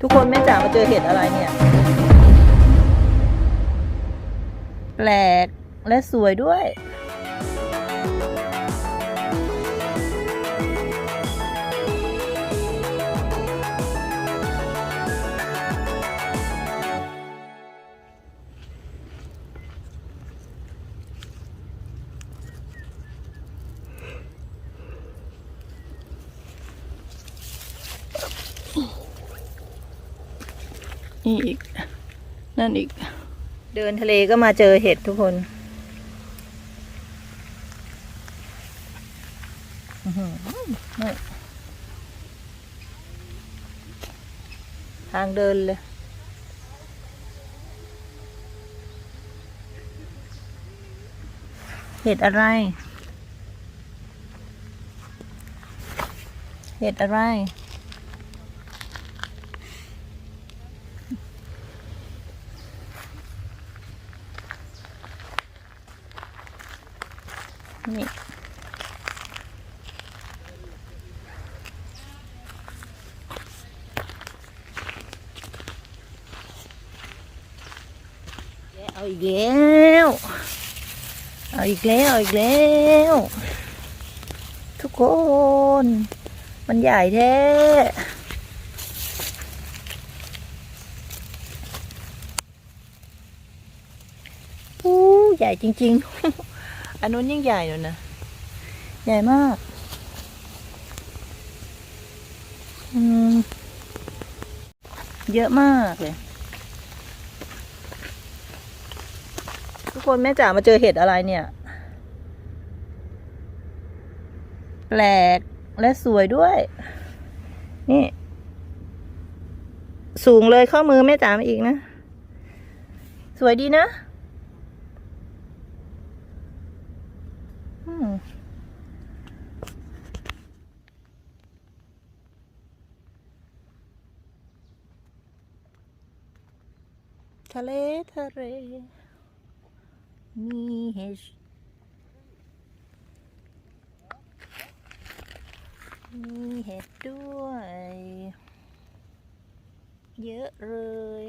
ทุกคนแม่จ๋ามาเจอเห็ดอะไรเนี่ย แปลกและสวยด้วย นี่อีก นั่นอีก เดินทะเลก็มาเจอเห็ดทุกคนอื้อหือนี่ทางเดินเลยเห็ดอะไร เห็ดอะไร นี่เอาอีกแล้วเอาอีกแล้ว เอาอีกแล้ว ทุกคน มันใหญ่แท้อู้ใหญ่จริง ๆ อันนู้นยิ่งใหญ่เลยนะ ใหญ่มาก อืม เยอะมากเลย ทุกคนแม่จ๋ามาเจอเห็ดอะไรเนี่ย แปลกและสวยด้วย นี่ สูงเลยข้อมือแม่จ๋ามาอีกนะ สวยดีนะ อืมทะเลทะเลมีเห็ดมีเห็ดด้วย เยอะเลย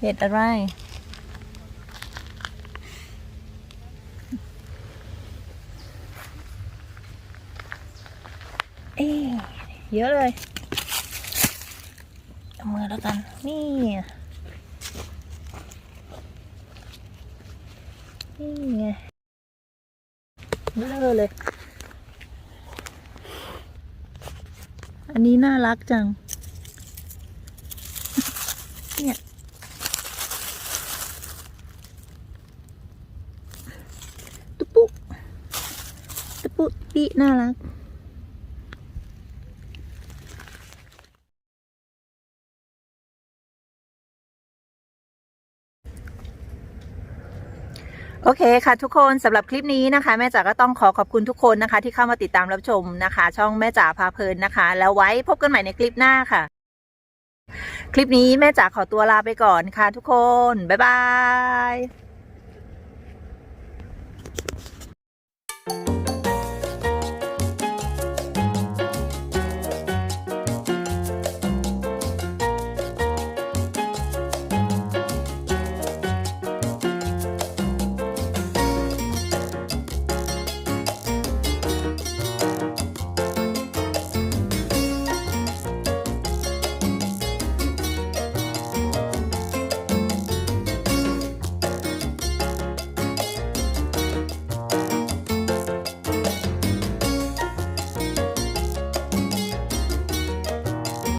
เห็ดอะไร เอ๊ะ เยอะเลยเอามือแล้วกัน นี่ นี่ไงเบลอเลย อันนี้น่ารักจัง เนี่ยตุ๊ปุ๊ตุ๊ปุ๊ปีน่ารัก โอเคค่ะทุกคนสำหรับคลิปนี้นะคะ แม่จ๋าก็ต้องขอขอบคุณทุกคนนะคะ ที่เข้ามาติดตามรับชมนะคะ ช่องแม่จ๋าพาเพลินนะคะ แล้วไว้พบกันใหม่ในคลิปหน้าค่ะ คลิปนี้แม่จ๋าขอตัวลาไปก่อนค่ะทุกคน บ๊ายบาย